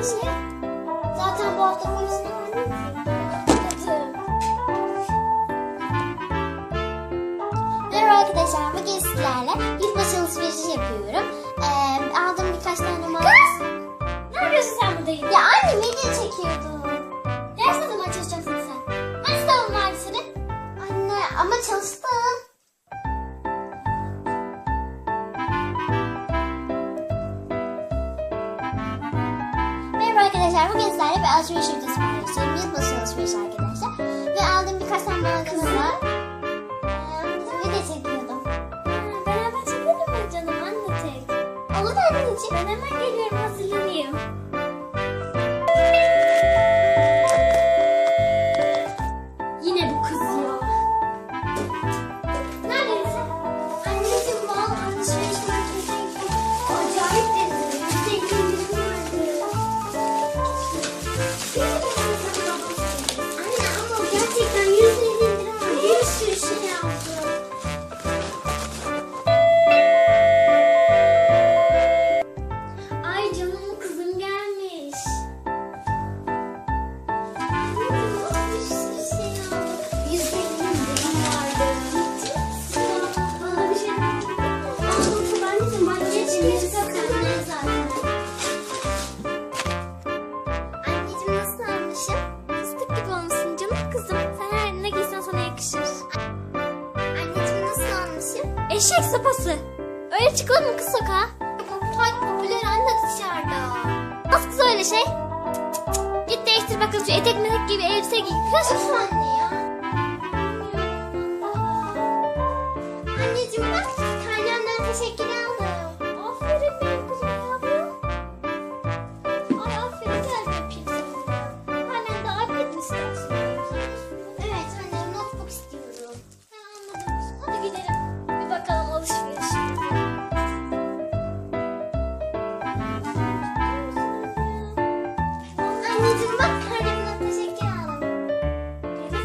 her şey? Zaten bu hafta polisin Merhaba arkadaşlar. Bugün sizlerle yılbaşı alışverişi yapıyorum. Ee, aldım birkaç tane mağaza. Kız! Ne yapıyorsun sen burada? Ya arkadaşlar. Bugün sizlerle bir alışveriş videosu paylaşıyorum. Yılbaşı alışverişi arkadaşlar. Ve aldığım birkaç tane malzeme var. Ee, video çekiyordum. Beraber çekelim mi canım anne tek? Olur anneciğim. Ben hemen Eşek sapası. Öyle çıkılır mı kız sokağa? Popüler, popüler anne dışarıda. Nasıl kız öyle şey? Git değiştir bakalım şu etek metek gibi elbise giy. Kız. anne ya. Anneciğim bak karnemden teşekkür aldım.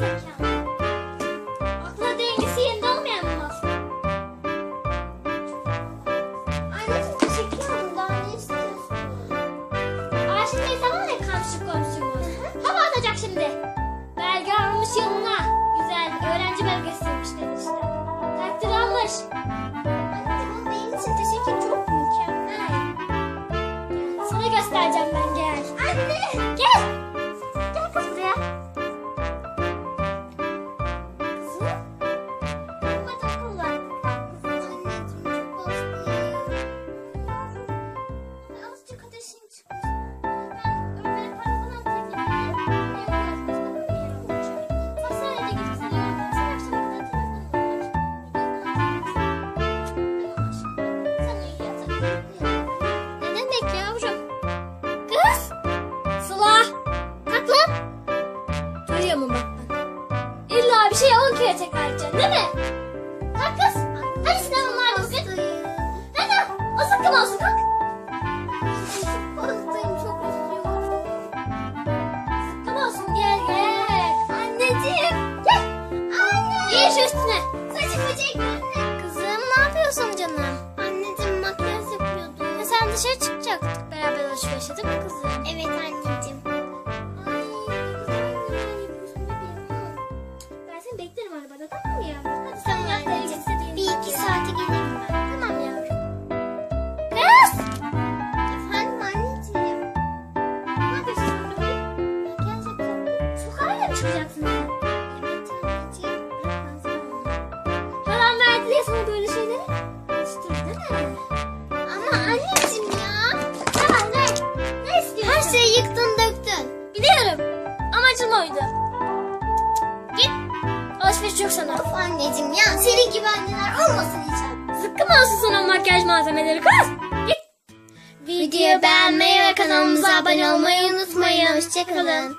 Zekalı. Dengesi yerinde olmayan mı var? Anneciğim teşekkür ederim. Daha ne istiyorsun? Ayşe teyze var ya karşı komşumuz. Hava atacak şimdi. Belge almış yanına. Güzel öğrenci belgesiymiş dedi işte. Takdir almış. Bir şey on kere tekrar edeceksin değil mi? Kalk kız! Hadi sınavın vardı bugün. Hadi! O sıkkım olsun kalk. Hastayım çok üzülüyorum. Gel. Anneciğim gel. Üstüne. Saçımı çek anne. Kızım ne yapıyorsun canım? Anneciğim makyaj yapıyordum. Ya sen dışarı çıkacaktık beraber alışverişe değil mi kızım? Oydu. Git. Alışveriş yok sana. Of anneciğim ya. Senin gibi anneler olmasın inşallah. Zıkkım olsun sana makyaj malzemeleri kız. Git. Videoyu beğenmeyi ve kanalımıza abone olmayı unutmayın. Hoşçakalın.